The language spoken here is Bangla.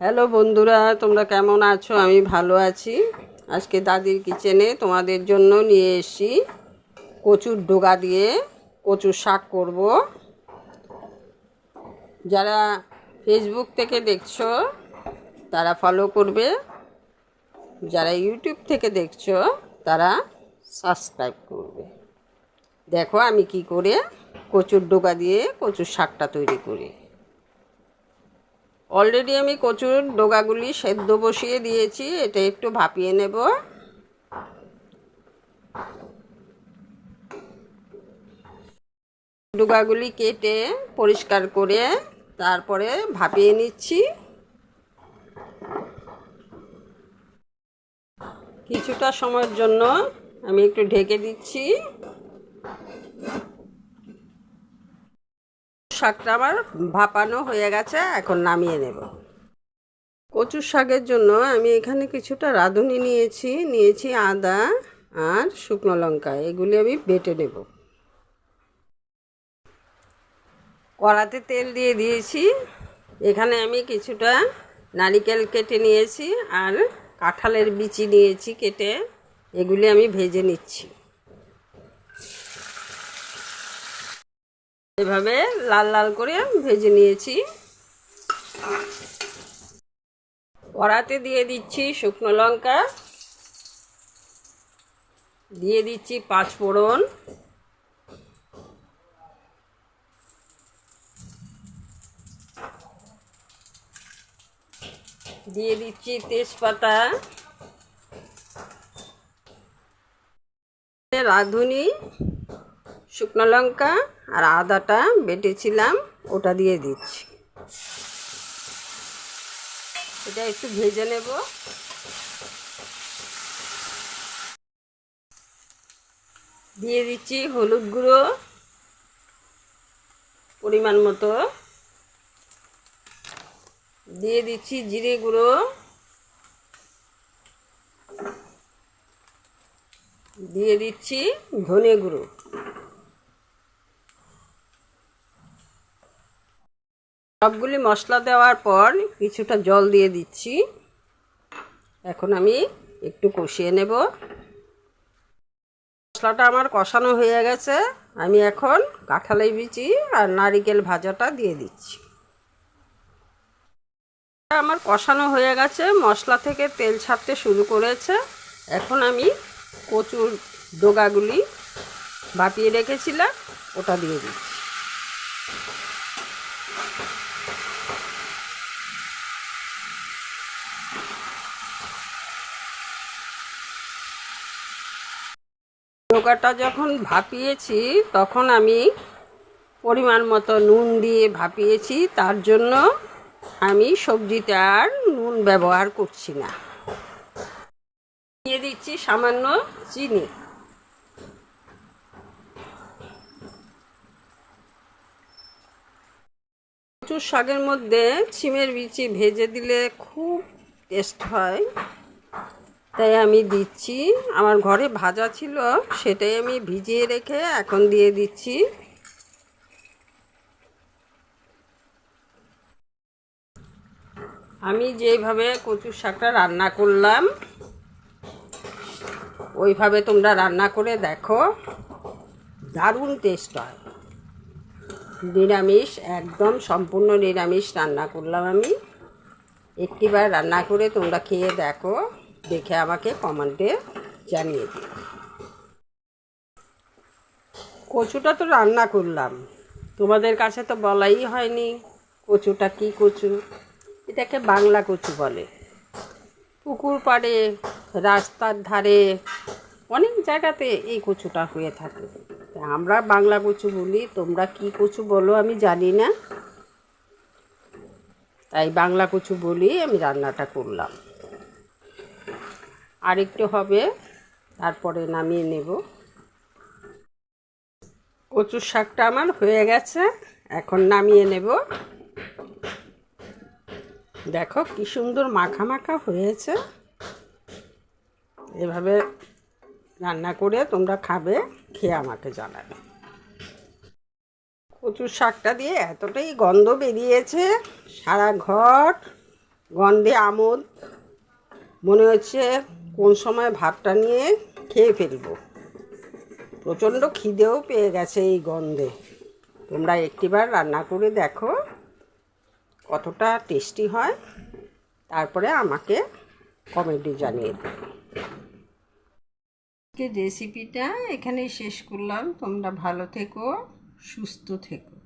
হ্যালো বন্ধুরা, তোমরা কেমন আছো? আমি ভালো আছি। আজকে দাদির কিচেনে তোমাদের জন্য নিয়ে এসি কচুর ডোগা দিয়ে কচুর শাক করব। যারা ফেসবুক থেকে দেখছ, তারা ফলো করবে। যারা ইউটিউব থেকে দেখছ, তারা সাবস্ক্রাইব করবে। দেখো আমি কি করে কচুর ডোগা দিয়ে কচুর শাকটা তৈরি করি। অলরেডি আমি কচুর ডোগাগুলি সেদ্ধ বসিয়ে দিয়েছি, এটা একটু ভাপিয়ে নেব। ডোগাগুলি কেটে পরিষ্কার করে তারপরে ভাপিয়ে নিচ্ছি। কিছুটা সময়ের জন্য আমি একটু ঢেকে দিচ্ছি। শাকটা আমার ভাপানো হয়ে গেছে, এখন নামিয়ে নেব। কচুর শাকের জন্য আমি এখানে কিছুটা রাঁধুনি নিয়েছি নিয়েছি আদা আর শুকনো লঙ্কা, এগুলি আমি বেটে নেব। কড়াতে তেল দিয়ে দিয়েছি, এখানে আমি কিছুটা নারিকেল কেটে নিয়েছি আর কাঁঠালের বিচি নিয়েছি কেটে, এগুলি আমি ভেজে নিচ্ছি। এভাবে লাল লাল করে ভেজে নিয়েছি। কড়াতে দিয়ে দিচ্ছি শুকনো লঙ্কা। দিয়ে দিচ্ছি পাঁচ ফোড়ন। দিয়ে দিচ্ছি তেজপাতা। রাঁধুনি। শুকনো লঙ্কা আর আদাটা বেটেছিলাম, ওটা দিয়ে দিচ্ছি। এটা একটু ভেজে নেব। দিয়ে দিচ্ছি হলুদ গুঁড়ো পরিমাণ মতো। দিয়ে দিচ্ছি জিরে গুঁড়ো। দিয়ে দিচ্ছি ধনে গুঁড়ো। সবগুলি মশলা দেওয়ার পর কিছুটা জল দিয়ে দিচ্ছি। এখন আমি একটু কষিয়ে নেব। মশলাটা আমার কষানো হয়ে গেছে। আমি এখন কাঁঠালাই বিচি আর নারিকেল ভাজাটা দিয়ে দিচ্ছি। আমার কষানো হয়ে গেছে। মশলা থেকে তেল ছাড়তে শুরু করেছে। এখন আমি কচুর ডোগাগুলি বাপিয়ে রেখেছিলাম, ওটা দিয়ে দিচ্ছি। ডোকাটা যখন ভাপিয়েছি, তখন আমি পরিমাণ মতো নুন দিয়ে ভাপিয়েছি, তার জন্য আমি সবজিতে আর নুন ব্যবহার করছি না। দিয়ে দিচ্ছি সামান্য চিনি। প্রচুর শাকের মধ্যে ছিমের বিচি ভেজে দিলে খুব টেস্ট হয়। তাই আমি দিচ্ছি। আমার ঘরে ভাজা ছিল, সেটাই আমি ভিজিয়ে রেখে এখন দিয়ে দিচ্ছি। আমি যেইভাবে কচুর শাকটা রান্না করলাম, ওইভাবে তোমরা রান্না করে দেখো। দারুণ টেস্ট হয়। নিরামিষ, একদম সম্পূর্ণ নিরামিষ রান্না করলাম আমি। একটিবার রান্না করে তোমরা খেয়ে দেখো। দেখে আমাকে কমেন্টে জানিয়ে দিও কচুটা তো রান্না করলাম। তোমাদের কাছে তো বলাই হয়নি কচুটা কি কচু? এটাকে বাংলা কচু বলে। পুকুর পাড়ে, রাস্তার ধারে, অনেক জায়গাতে এই কচুটা হয়ে থাকে। আমরা বাংলা কচু বলি, তোমরা কি কচু বলো আমি জানি না। তাই বাংলা কচু বলি আমি রান্নাটা করলাম। আরেকটু হবে, তারপরে নামিয়ে নেব। কচুর শাকটা আমার হয়ে গেছে, এখন নামিয়ে নেব। দেখো কি সুন্দর মাখা মাখা হয়েছে। এভাবে রান্না করে তোমরা খাবে, খেয়ে আমাকে জানাবে। কচুর শাকটা দিয়ে এতটাই গন্ধ বেরিয়েছে, সারা ঘর গন্ধে আমোদ। মনে হচ্ছে কোন সময় ভাতটা নিয়ে খেয়ে ফেলব? প্রচণ্ড খিদেও পেয়ে গেছে এই গন্ধে। তোমরা একটিবার রান্না করে দেখো কতটা টেস্টি হয়। তারপরে আমাকে কমেন্টে জানিয়ে দেবে রেসিপিটা এখানেই শেষ করলাম। তোমরা ভালো থেকো, সুস্থ থেকো।